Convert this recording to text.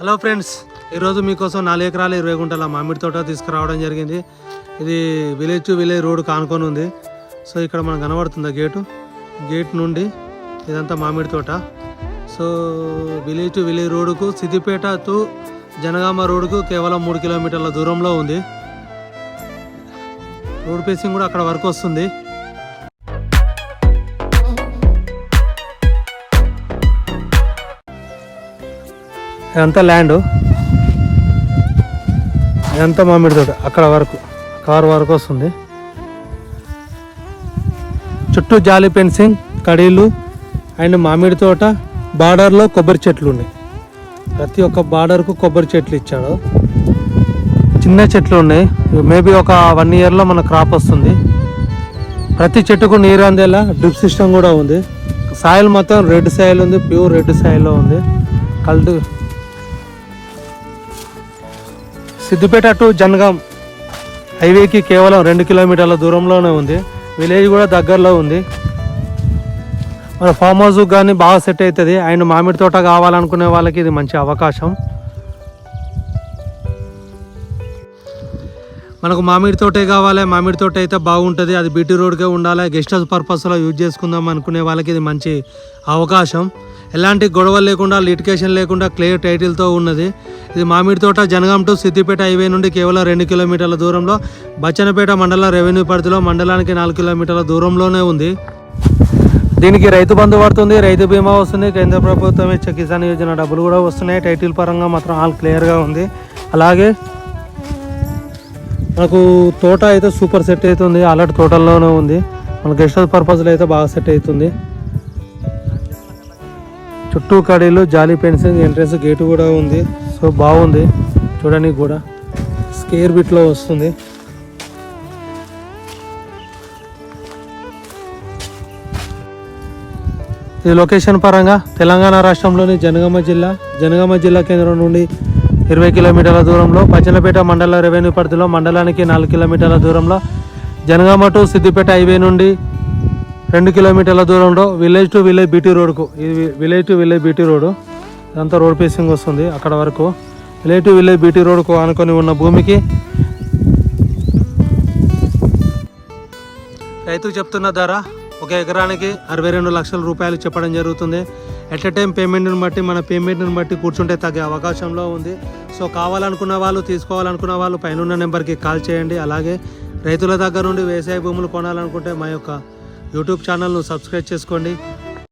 Hello friends ఈరోజు మీకోసం నాలుగు ఎకరాలు ఇరవై గుంటల మామిడి తోట తీసుకురావడం జరిగింది. ఇది విలేజ్ టు విలేజ్ రోడ్ కానుకొని ఉంది. సో ఇక్కడ మనకు కనబడుతుంది గేటు గేట్ నుండి ఇదంతా మామిడి తోట. సో విలేజ్ టు విలేజ్ రోడ్కు సిద్దిపేట టు జనగామ రోడ్కు కేవలం మూడు కిలోమీటర్ల దూరంలో ఉంది. రోడ్ పేసింగ్ కూడా అక్కడ వరకు వస్తుంది. ఇదంతా ల్యాండ్. ఇదంతా మామిడి తోట అక్కడ వరకు. కారు వరకు వస్తుంది. చుట్టూ జాలి ఫెన్సింగ్ కడీలు అండ్ మామిడి తోట బార్డర్లో కొబ్బరి చెట్లు ఉన్నాయి. ప్రతి ఒక్క బార్డర్కు కొబ్బరి చెట్లు ఇచ్చాడు. చిన్న చెట్లు ఉన్నాయి. మేబీ ఒక వన్ ఇయర్లో మన క్రాప్ వస్తుంది. ప్రతి చెట్టుకు నీరు అందేలా డ్రిప్ సిస్టమ్ కూడా ఉంది. సాయిల్ మొత్తం రెడ్ సాయిల్ ఉంది ప్యూర్ రెడ్ సాయిల్లో ఉంది. కల్టు సిద్దిపేట టు జనగాం హైవేకి కేవలం రెండు కిలోమీటర్ల దూరంలోనే ఉంది. విలేజ్ కూడా దగ్గరలో ఉంది. మన ఫామ్ హౌస్ కానీ బాగా సెట్ అవుతుంది. అండ్ మామిడి తోట కావాలనుకునే వాళ్ళకి ఇది మంచి అవకాశం. మనకు మామిడి తోటే కావాలి. మామిడి తోట అయితే బాగుంటుంది. అది బీటీ రోడ్కే ఉండాలి. గెస్ట్ హౌస్ పర్పస్లో యూజ్ చేసుకుందాం అనుకునే వాళ్ళకి ఇది మంచి అవకాశం. ఎలాంటి గొడవ లేకుండా లిటికేషన్ లేకుండా క్లియర్ టైటిల్తో ఉన్నది. ఇది మామిడి తోట జనగాం టు సిద్దిపేట హైవే నుండి కేవలం రెండు కిలోమీటర్ల దూరంలో బచ్చనపేట మండల రెవెన్యూ పరిధిలో మండలానికి నాలుగు కిలోమీటర్ల దూరంలోనే ఉంది. దీనికి రైతు బంధు పడుతుంది రైతు బీమా వస్తుంది. కేంద్ర ప్రభుత్వం ఇచ్చే కిసాన్ యోజన డబ్బులు కూడా వస్తున్నాయి. టైటిల్ పరంగా మాత్రం ఆల్ క్లియర్గా ఉంది. అలాగే మనకు తోట అయితే సూపర్ సెట్ అవుతుంది. అలాంటి తోటల్లోనే ఉంది. మన గెస్ట్ హౌస్ పర్పస్లో అయితే బాగా సెట్ అవుతుంది. చుట్టూ కడీలు జాలీ ఫెన్సింగ్ ఎంట్రన్స్ గేటు కూడా ఉంది. సో బాగుంది. చూడడానికి కూడా. స్కేర్ బిట్లో వస్తుంది. ఈ లొకేషన్ పరంగా తెలంగాణ రాష్ట్రంలోని జనగామ జిల్లా. జనగామ జిల్లా కేంద్రం నుండి ఇరవై కిలోమీటర్ల దూరంలో పచ్చనపేట మండల రెవెన్యూ పరిధిలో మండలానికి నాలుగు కిలోమీటర్ల దూరంలో జనగామ టు సిద్దిపేట హైవే నుండి రెండు కిలోమీటర్ల దూరంలో విలేజ్ టు విలేజ్ బీటీ రోడ్కు. ఇది village to village BT road ఇదంతా రోడ్ పేసింగ్ వస్తుంది అక్కడ వరకు. విలేజ్ టు విలేజ్ బీటీ రోడ్కు ఆనుకొని ఉన్న భూమికి రైతుకు చెప్తున్న ధర ఒక ఎకరానికి అరవై రెండు లక్షల రూపాయలు చెప్పడం జరుగుతుంది. ఎట్ ఎ టైం పేమెంట్ని బట్టి మన పేమెంట్ని బట్టి కూర్చుంటే తగ్గే అవకాశంలో ఉంది. సో కావాలనుకున్న వాళ్ళు తీసుకోవాలనుకున్న వాళ్ళు పైన నెంబర్కి కాల్ చేయండి. అలాగే రైతుల దగ్గర నుండి వ్యవసాయ భూములు కొనాలనుకుంటే మా యొక్క యూట్యూబ్ ఛానల్ను సబ్స్క్రైబ్ చేసుకోండి.